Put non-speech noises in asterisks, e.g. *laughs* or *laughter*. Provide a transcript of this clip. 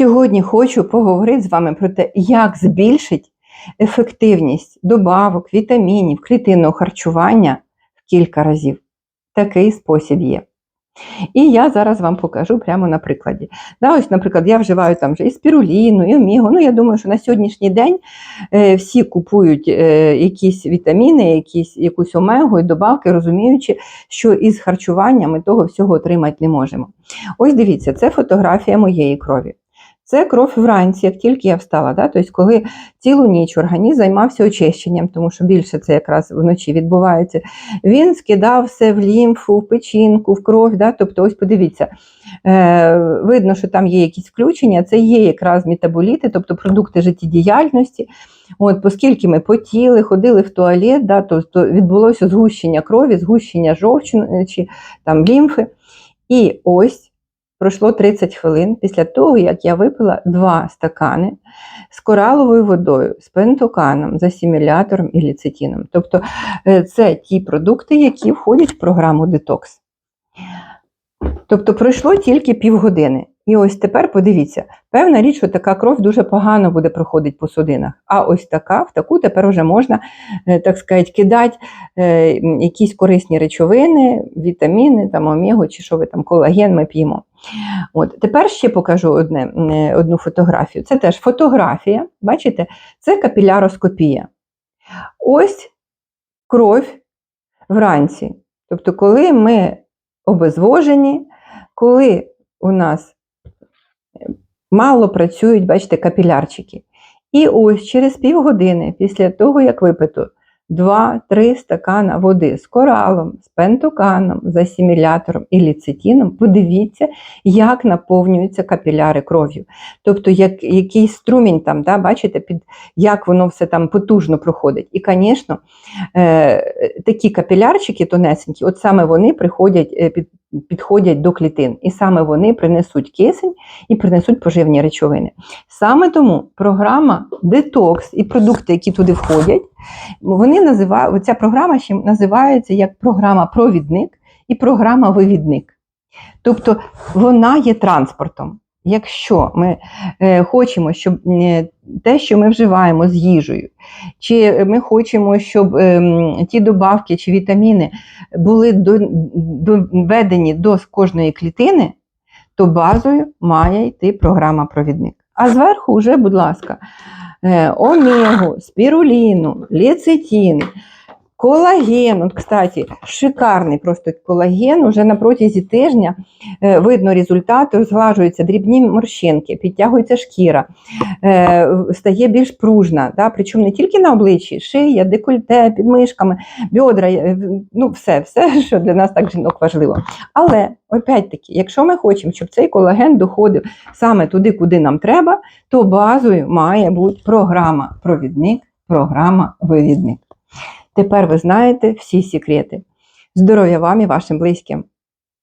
Сьогодні хочу поговорити з вами про те, як збільшити ефективність добавок, вітамінів, клітинного харчування в кілька разів. Такий спосіб є. І я зараз вам покажу прямо на прикладі. Да, ось, наприклад, я вживаю там вже і спіруліну, і омігу. Ну, я думаю, що на сьогоднішній день е, всі купують е, якісь вітаміни, якісь, якусь омегу і добавки, розуміючи, що із харчуванням ми того всього отримати не можемо. Ось дивіться, це фотографія моєї крові. Це кров вранці, як тільки я встала. Да? Тобто, коли цілу ніч організм займався очищенням, тому що більше це якраз вночі відбувається, він скидав все в лімфу, в печінку, в кров. Да? Тобто, ось подивіться, е, видно, що там є якісь включення, це є якраз метаболіти, тобто продукти життєдіяльності. От, Оскільки ми потіли, ходили в туалет, да, то, то відбулося згущення крові, згущення жовчу чи там лімфи. І ось. Пройшло 30 хвилин після того, як я випила два стакани з кораловою водою, з пентоканом, з асимілятором і ліцетином. Тобто е, це ті продукти, які входять в програму детокс. Тобто пройшло тільки півгодини. І ось тепер подивіться, певна річ, що така кров дуже погано буде проходити по судинах. А ось така, в таку тепер вже можна, е, так сказати, кидати е, якісь корисні речовини, вітаміни, там, омегу, чи що ви там, колаген ми п'ємо. От, Тепер ще покажу одне, е, одну фотографію. Це теж фотографія, бачите, це капіляроскопія. Ось кров вранці. Тобто, коли ми обезвожені, коли у нас мало працюють, бачите, капілярчики. І ось через півгодини після того, як випито 2-3 стакана води з коралом, з пентоканом, з асимілятором і ліцетином, подивіться, як наповнюються капіляри кров'ю. Тобто, як, який струмінь там, да, бачите, під, як воно все там потужно проходить. І, звісно, е, такі капілярчики тонесенькі, от саме вони приходять е, під підходять до клітин, і саме вони принесуть кисень і принесуть поживні речовини. Саме тому програма детокс і продукти, які туди входять, вони називають, ця програма ще називається як програма провідник і програма вивідник. Тобто вона є транспортом. Якщо ми е, хочемо, щоб е, те, що ми вживаємо з їжею, чи ми хочемо, щоб е, ті добавки чи вітаміни були доведені до кожної клітини, то базою має йти програма провідник. А зверху вже, будь ласка, е, омегу, спіруліну, лецитин, Колаген, от, кстати, шикарний просто колаген. Уже на протязі тижня е, видно результати, зглажуються дрібні морщинки, підтягується шкіра, е, стає більш пружна. Да? Причому не тільки на обличчі, шия, декольте, під мишками, бідра, е, ну все, все, *laughs* що для нас так жінок важливо. Але, опять-таки, якщо ми хочемо, щоб цей колаген доходив саме туди, куди нам треба, то базою має бути програма-провідник, програма-вивідник. Тепер ви знаєте всі секрети. Здоров'я вам і вашим близьким!